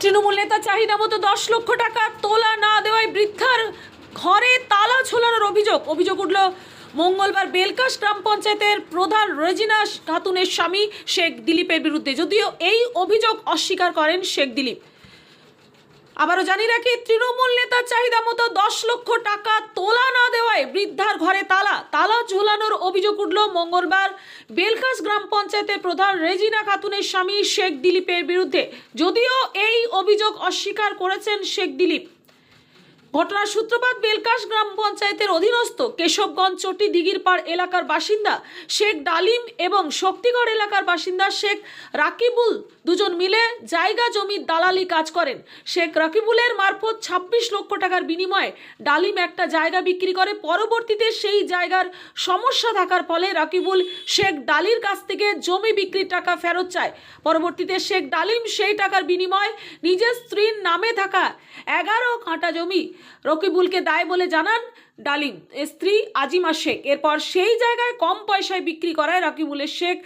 তৃণমূল নেতা চাহিদা মতো দশ লক্ষ টাকা তোলা না দেওয়ায় বৃদ্ধার ঘরে তালা ছোলানোর অভিযোগ। অভিযোগ উঠল, মঙ্গলবার বেলকাশ গ্রাম পঞ্চায়েতের প্রধান রেজিনা খাতুনের স্বামী শেখ দিলীপের বিরুদ্ধে। যদিও এই অভিযোগ অস্বীকার করেন শেখ দিলীপ। আবারও জানি রাখি, তৃণমূল নেতার চাহিদা মতো দশ লক্ষ টাকা তোলা না দেওয়ায় বৃদ্ধার ঘরে তালা। তালা ঝুলানোর অভিযোগ উঠল মঙ্গলবার বেলকাস গ্রাম পঞ্চায়েতের প্রধান রেজিনা খাতুনের স্বামী শেখ দিলীপের বিরুদ্ধে। যদিও এই অভিযোগ অস্বীকার করেছেন শেখ দিলীপ ঘটনার সূত্রপাত বেলকাশ গ্রাম পঞ্চায়েতের অধীনস্থ কেশবগঞ্জ চটি দিঘির পাড় এলাকার বাসিন্দা শেখ ডালিম এবং শক্তিগড় এলাকার বাসিন্দা শেখ রাকিবুল দুজন মিলে জায়গা জমির দালালি কাজ করেন। শেখ রাকিবুলের মারফত ছাব্বিশ লক্ষ টাকার বিনিময়ে ডালিম একটা জায়গা বিক্রি করে। পরবর্তীতে সেই জায়গার সমস্যা থাকার ফলে রাকিবুল শেখ ডালির কাছ থেকে জমি বিক্রির টাকা ফেরত চায়। পরবর্তীতে শেখ ডালিম সেই টাকার বিনিময়ে নিজের স্ত্রীর নামে থাকা এগারো কাঁটা জমি রকিবুলকে দায় বলে জানান ডালিম। স্ত্রী আজিমা শেখ। এরপর সেই জায়গায় কম পয়সায় বিক্রি করায় রকিবুলের শেখ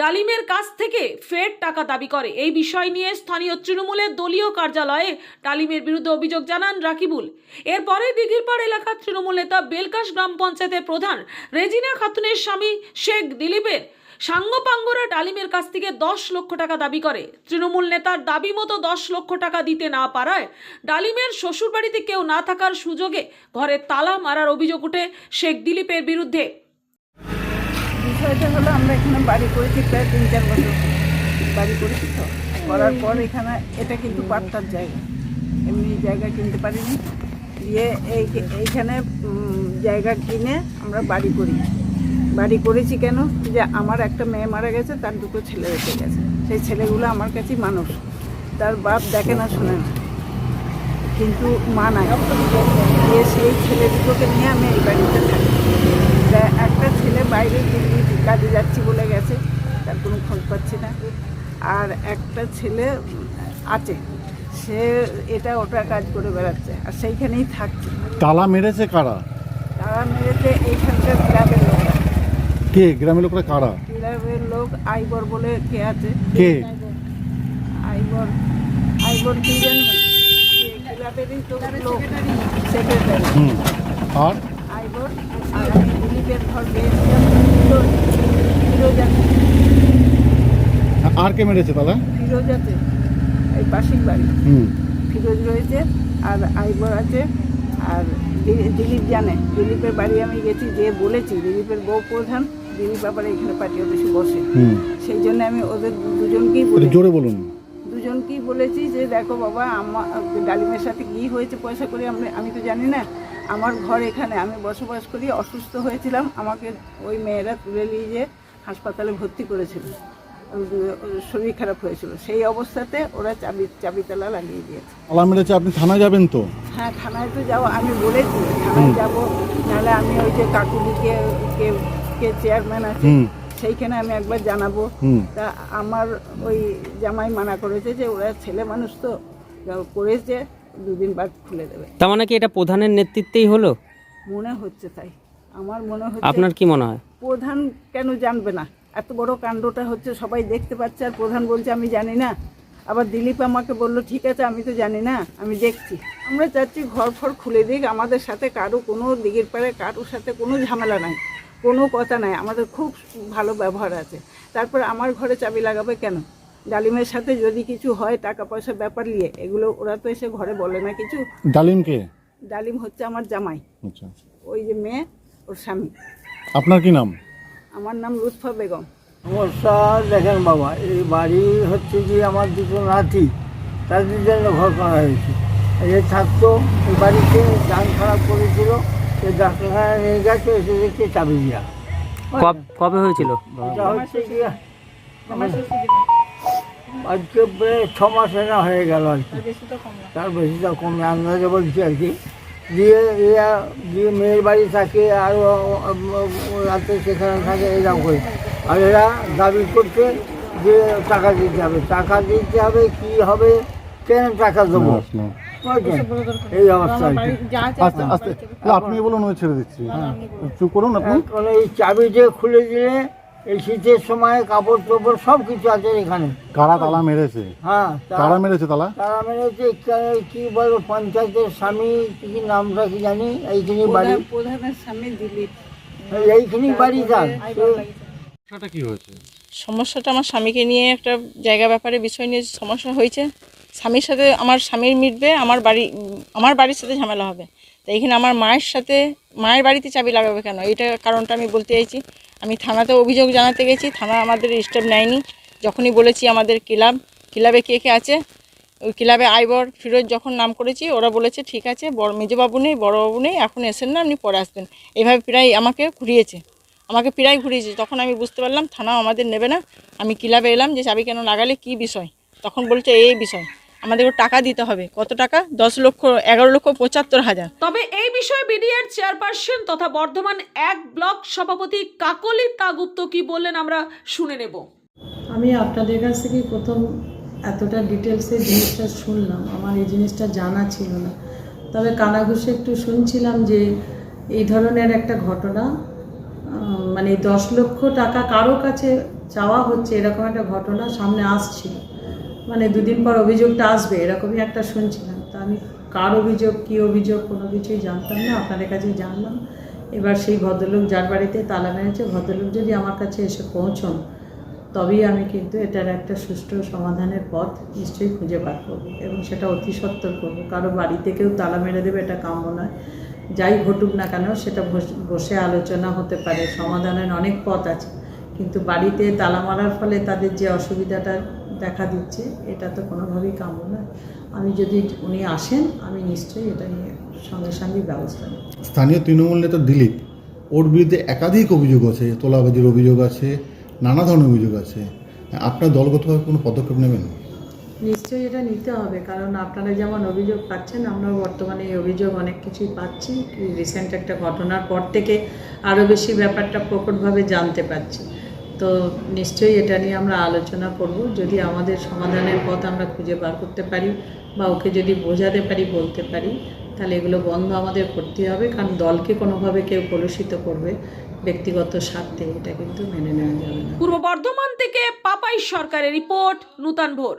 ডালিমের কাছ থেকে ফের টাকা দাবি করে। এই বিষয় নিয়ে স্থানীয় তৃণমূলের দলীয় কার্যালয়ে ডালিমের বিরুদ্ধে অভিযোগ জানান রাকিবুল। এরপরে দিঘিরপাড় এলাকার তৃণমূল নেতা বেলকাশ গ্রাম পঞ্চায়েতের প্রধান রেজিনা খাতুনের স্বামী শেখ দিলীপের সাঙ্গপাঙ্গরা ডালিমের কাছ থেকে দশ লক্ষ টাকা দাবি করে। তৃণমূল নেতার দাবি মতো দশ লক্ষ টাকা দিতে না পারায় ডালিমের শ্বশুরবাড়িতে কেউ না থাকার সুযোগে ঘরে তালা মারার অভিযোগ উঠে শেখ দিলীপের বিরুদ্ধে। বিষয়টা হলো, আমরা এখানে বাড়ি করেছি প্রায় তিন চার বছর বাড়ি করেছি তো। করার পর এখানে এটা কিন্তু পাট্টার জায়গা। এমনি জায়গা কিনতে পারিনি। দিয়ে এই এইখানে জায়গা কিনে আমরা বাড়ি করি বাড়ি করেছি কেন? যে আমার একটা মেয়ে মারা গেছে তার দুটো ছেলে রেখে গেছে। সেই ছেলেগুলো আমার কাছেই মানুষ। তার বাপ দেখে না শোনে না। কিন্তু মা নাই। দিয়ে সেই ছেলে দুটোকে নিয়ে আমি এই বাড়িতে থাকি। একটা ছেলে বাইরে দিল্লি কাজে যাচ্ছি বলে গেছে তার কোনো খোঁজ পাচ্ছি না। আর একটা ছেলে আছে সে এটা ওটা কাজ করে বেড়াচ্ছে আর সেইখানেই থাকছে। তালা মেরেছে কারা? তালা মেরেছে এইখানকার ক্লাবের কে? গ্রামের লোকরা কারা? ক্লাবের লোক আইবর বলে কে আছে? কে? আইবর। আইবর কি জানি ক্লাবেরই তো লোক। সেক্রেটারি হুম। আর? আইবর আর আমি দিলীপের ঘর গিয়েছিলাম ফিরোজাতে আর কে মেরেছে তালা ফিরোজাতে এই পাশের বাড়ি। হুম। ফিরোজ রয়েছে আর আইবর আছে। দিলীপ জানে। দিলীপের বাড়ি আমি গেছি যে বলেছি দিলীপের বউ প্রধান দিলীপ আবার এখানে পার্টি অফিসে বসে। সেই জন্য আমি ওদের দুজনকেই বলেছি জোরে বলুন। দুজনকেই বলেছি যে দেখো বাবা আমার ডালিমের সাথে কী হয়েছে পয়সা করে আমি আমি তো জানি না। আমার ঘর এখানে। আমি বসবাস করি অসুস্থ হয়েছিলাম। আমাকে ওই মেয়েরা তুলে নিয়ে যে হাসপাতালে ভর্তি করেছিল। শরীর খারাপ হয়েছিল। সেই অবস্থাতে ওরা চাবি চাবিতালা লাগিয়ে দিয়েছে। তালা মেরেছে আপনি থানায় যাবেন তো? হ্যাঁ থানায় তো যাও আমি বলেছি থানায় যাব। নাহলে আমি ওই যে কাকুলিকে কে কে চেয়ারম্যান আছে সেইখানে আমি একবার জানাব। তা আমার ওই জামাই মানা করেছে যে ওরা ছেলে মানুষ তো করেছে দুদিন বাদ খুলে দেবে। তার মানে কি এটা প্রধানের নেতৃত্বেই হলো? মনে হচ্ছে তাই। আমার মনে হচ্ছে আপনার কি মনে হয়? প্রধান কেন জানবে না? এত বড় কাণ্ডটা হচ্ছে সবাই দেখতে পাচ্ছে আর প্রধান বলছে আমি জানি না। আবার দিলীপ আমাকে বলল ঠিক আছে আমি তো জানি না আমি দেখছি। আমরা চাচ্ছি ঘর ফর খুলে দিক আমাদের সাথে কারও কোনো দিকের পারে কারোর সাথে কোনো ঝামেলা নাই কোনো কথা নাই আমাদের খুব ভালো ব্যবহার আছে। তারপর আমার ঘরে চাবি লাগাবে কেন? ডালিমের সাথে যদি কিছু হয় টাকা পয়সার ব্যাপার নিয়ে এগুলো ওরা তো এসে ঘরে বলে না কিছু। ডালিমকে ডালিম হচ্ছে আমার জামাই। আচ্ছা। ওই যে মেয়ে ওর স্বামী। আপনার কি নাম? আমার নাম লুৎফা বেগম। সমস্যা দেখেন বাবা এই বাড়ি হচ্ছে যে আমার দুটো নাতি তাদের জন্য ঘর করা হয়েছে। এ থাকতো এই বাড়িতে গান খারাপ করেছিল সে ডাক্তারখানায় নিয়ে গেছে এসে দেখছে চাবি দিয়া। কব- কবে হয়েছিল? এটা হচ্ছে কি আজকে প্রায় ছ মাস না হয়ে গেল আর কি। তার বেশি তো কমে আন্দাজে বলছি আর কি। দিয়ে এরা দিয়ে মেয়ের বাড়ি থাকে আর রাতে সেখানে থাকে এরকম করে। আর এরা দাবি করছে যে টাকা দিতে হবে। টাকা দিতে হবে কি হবে কেন টাকা দেবো। এই অবস্থা আপনি বলুন আমি ছেড়ে দিচ্ছি। চুপ করুন আপনি। এখন এই চাবি যে খুলে দিলে এই শীতের সময় কাপড় চোপড় সব কিছু আছে এখানে। কারা তালা মেরেছে? হ্যাঁ কারা মেরেছে তালা? তারা মেরেছে কা- কি বলব পঞ্চায়েতের স্বামী কি কি নামটা কি জানি? এইখানে বাড়ি প্রধান- প্রধানের স্বামী দিলীপ। এইখানেই বাড়ি তার। সে- কি হয়েছে? সমস্যাটা আমার স্বামীকে নিয়ে একটা জায়গা ব্যাপারে বিষয় নিয়ে সমস্যা হয়েছে। স্বামীর সাথে আমার স্বামীর মিটবে, আমার বাড়ি, আমার বাড়ির সাথে ঝামেলা হবে। তো এইখানে আমার মায়ের সাথে, মায়ের বাড়িতে চাবি লাগাবে কেন? এইটা কারণটা আমি বলতে চাইছি। আমি থানাতে অভিযোগ জানাতে গেছি, থানা আমাদের স্টেপ নেয়নি। যখনই বলেছি আমাদের ক্লাব, ক্লাবে কে কে আছে, ওই ক্লাবে আইবর, ফিরোজ যখন নাম করেছি, ওরা বলেছে, ঠিক আছে, বড় মেজবাবু নেই, বড়বাবু নেই, এখন এসেন না, আপনি পরে আসবেন। এভাবে প্রায় আমাকে ঘুরিয়েছে। আমাকে প্রায় ঘুরিয়েছে। তখন আমি বুঝতে পারলাম থানাও আমাদের নেবে না। আমি ক্লাবে এলাম যে চাবি কেন লাগালে কি বিষয়? তখন বলছে এই বিষয়। আমাদেরকে টাকা দিতে হবে। কত টাকা? দশ লক্ষ এগারো লক্ষ পঁচাত্তর হাজার। তবে এই বিষয়ে বিডিআর চেয়ারপারসন তথা বর্ধমান এক ব্লক সভাপতি কাকলি তাগুপ্ত কি বললেন আমরা শুনে নেব। আমি আপনাদের কাছ থেকে প্রথম এতটা ডিটেলসে জিনিসটা শুনলাম। আমার এই জিনিসটা জানা ছিল না। তবে কানাঘুষে একটু শুনছিলাম যে এই ধরনের একটা ঘটনা মানে দশ লক্ষ টাকা কারও কাছে চাওয়া হচ্ছে, এরকম একটা ঘটনা সামনে আসছিল মানে দুদিন পর অভিযোগটা আসবে, এরকমই একটা শুনছিলাম। তা আমি কার অভিযোগ, কী অভিযোগ, কোনো কিছুই জানতাম না, আপনাদের কাছে জানলাম। এবার সেই ভদ্রলোক যার বাড়িতে তালা মেরেছে, ভদ্রলোক যদি আমার কাছে এসে পৌঁছন, তবেই আমি কিন্তু এটার একটা সুষ্ঠু সমাধানের পথ নিশ্চয়ই খুঁজে বার করব এবং সেটা অতি সত্বর করব। কারও বাড়িতে কেউ তালা মেরে দেবে, এটা কাম্য নয়। যাই ঘটুক না কেন, সেটা বস- আলোচনা হতে পারে। সমাধানের অনেক পথ আছে। কিন্তু বাড়িতে তালা মারার ফলে তাদের যে অসুবিধাটা দেখা দিচ্ছে, এটা তো কোনোভাবেই কাম্য নয়। আমি যদি উনি আসেন, আমি নিশ্চয়ই এটা নিয়ে সঙ্গে সঙ্গে ব্যবস্থা নেব। স্থানীয় তৃণমূল নেতা দিলীপ, ওর বিরুদ্ধে একাধিক অভিযোগ আছে, তোলাবাজির অভিযোগ আছে, নানা ধরনের অভিযোগ আছে। আপনার দলগতভাবে কোনো পদক্ষেপ নেবেন? নিশ্চয়ই এটা নিতে হবে, কারণ আপনারা যেমন অভিযোগ পাচ্ছেন আমরাও বর্তমানে এই অভিযোগ অনেক কিছুই পাচ্ছি। রিসেন্ট একটা ঘটনার পর থেকে আরও বেশি ব্যাপারটা প্রকটভাবে জানতে পারছি তো নিশ্চয়ই এটা নিয়ে আমরা আলোচনা করব। যদি আমাদের সমাধানের পথ আমরা খুঁজে বার করতে পারি বা ওকে যদি বোঝাতে পারি, বলতে পারি, তাহলে এগুলো বন্ধ আমাদের করতে হবে, কারণ দলকে কোনোভাবে কেউ কলুষিত করবে ব্যক্তিগত স্বার্থে, এটা কিন্তু মেনে নেওয়া যাবে না। পূর্ব বর্ধমান থেকে পাপাই সরকারের রিপোর্ট, নূতন ভোর।